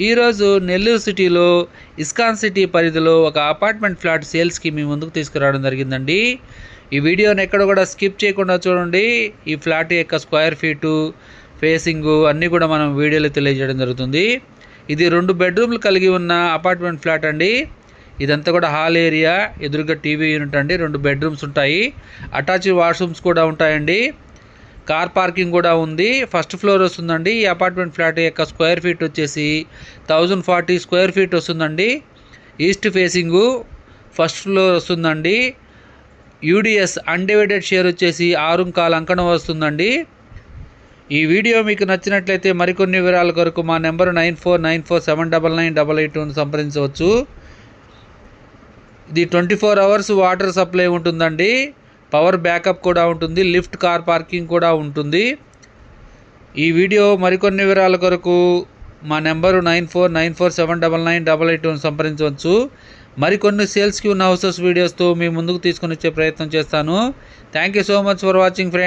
ఈరోజు నెల్లూరు సిటీలో ISKCON city పరిధిలో ఒక అపార్ట్మెంట్ ఫ్లాట్ సేల్స్కి మీ ముందుకు తీసుకురావడం జరిగిందండి. ఈ వీడియోని ఎక్కడ కూడా స్కిప్ చేయకుండా చూడండి. ఈ ఫ్లాట్ యొక్క స్క్వేర్ ఫీటు ఫేసింగు అన్నీ కూడా మనం వీడియోలో తెలియజేయడం జరుగుతుంది. ఇది రెండు బెడ్రూమ్లు కలిగి ఉన్న అపార్ట్మెంట్ ఫ్లాట్ అండి. ఇదంతా కూడా హాల్ ఏరియా ఎదురుగా టీవీ యూనిట్ అండి. రెండు బెడ్రూమ్స్ ఉంటాయి. అటాచ్ వాష్రూమ్స్ కూడా ఉంటాయండి. కార్ పార్కింగ్ కూడా ఉంది. ఫస్ట్ ఫ్లోర్ వస్తుందండి. ఈ అపార్ట్మెంట్ ఫ్లాట్ యొక్క స్క్వేర్ ఫీట్ వచ్చేసి థౌజండ్ ఫార్టీ స్క్వేర్ ఫీట్ వస్తుందండి. ఈస్ట్ ఫేసింగు ఫస్ట్ ఫ్లోర్ వస్తుందండి. యూడిఎస్ అన్డివైడెడ్ షేర్ వచ్చేసి ఆరు కాల్ అంకణం వస్తుందండి. ఈ వీడియో మీకు నచ్చినట్లయితే మరికొన్ని వివరాల కొరకు మా number nine four nine four seven double nine double eight సంప్రదించవచ్చు. ఇది twenty four hours water supply ఉంటుందండి. పవర్ బ్యాకప్ కూడా ఉంటుంది లిఫ్ట్ కార్ పార్కింగ్ కూడా ఉంటుంది. ఈ వీడియో మరికొన్ని వివరాల కొరకు మా number nine four nine four seven double nine double eight సంప్రదించవచ్చు. మరికొన్ని సేల్స్కి ఉన్న హౌసెస్ వీడియోస్తో మీ ముందుకు తీసుకొని వచ్చే ప్రయత్నం చేస్తాను. Thank you so much for watching friends